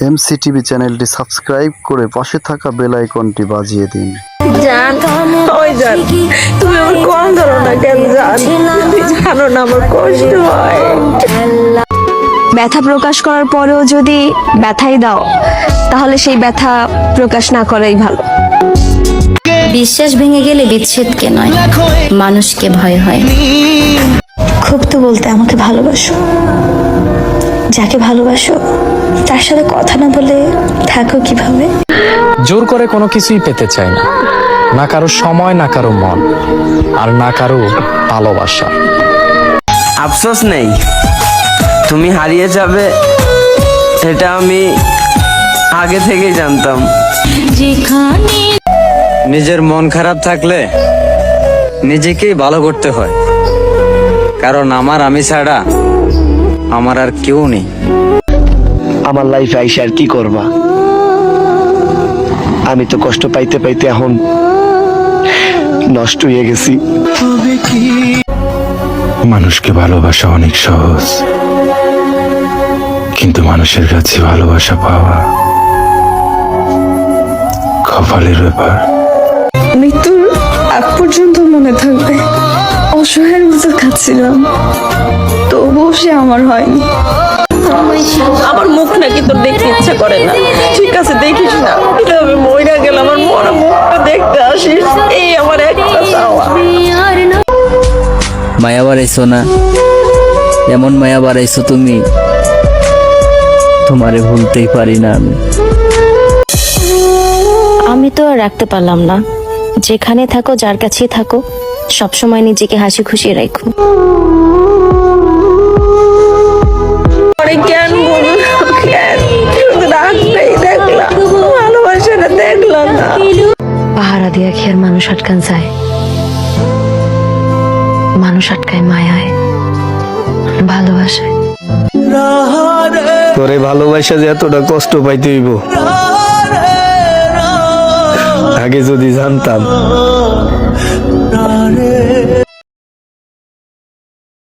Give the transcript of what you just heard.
MCTV চ্যানেলটি subscribe করে পাশে থাকা বেল আইকনটি বাজিয়ে দিন। জান ওই জান তুমি আমার কম ধরো না কেন জান? তুমি জানো না আমার কষ্ট হয়। ব্যথা প্রকাশ করার পরেও যদি ব্যথাই দাও তাহলে সেই ব্যথা প্রকাশ না করাই ভালো। বিশ্বাস ভেঙে গেলে বিচ্ছেদকে নয় মানুষকে ভয় হয়। খুব তো বলতে আমাকে ভালোবাসো যাকে ভালোবাসো তার সাথে কথা না বলে থাকো কীভাবে? জোর করে কোনো কিছুই পেতে চাই না। না কারও সময় না কারও মন আর না কারও ভালোবাসা। আফসোস নেই। তুমি হারিয়ে যাবে এটা আমি আগে থেকেই জানতাম। নিজের মন খারাপ থাকলে নিজেকেই ভালো করতে হয়। কারণ আমার আমি ছাড়া আমার আর কেউ নেই। আমার লাইফে আইসা আর কি করবা? আমি তো কষ্ট পাইতে পাইতে এখন নষ্ট হয়ে গেছি। মানুষকে ভালোবাসা অনেক সহজ। কিন্তু মানুষের কাছে ভালোবাসা পাওয়া কপালের ব্যাপার। মৃত্যুর আগ পর্যন্ত মনে থাকবে। অসহায়ের মতো কাঁদছিলাম তবুও সে আমার হয়নি। আমার মুখ নাকি তোর দেখতে ইচ্ছা করে না। ঠিক আছে দেখিস না। কিন্তু আমি মইরা গেলাম আমার মনে মুখটা দেখতে আসিস। এই আমার একটা চাওয়া। মায়া বাড়াইছো না? এমন মায়া বাড়াইছো তুমি? তোমারে ভুলতেই পারি না আমি। আমি তো আর রাখতে পারলাম না। যেখানে থাকো যার কাছেই থাকো সবসময় নিজেকে হাসি খুশি রাখো। পাহারা দিয়া খেয়ার মানুষ আটকান যায়। মানুষ আটকায় মায়ায়। ভালোবাসায় তোরে ভালোবাসা যে এতটা কষ্ট পাইতে হইব। আগে যদি জানতাম।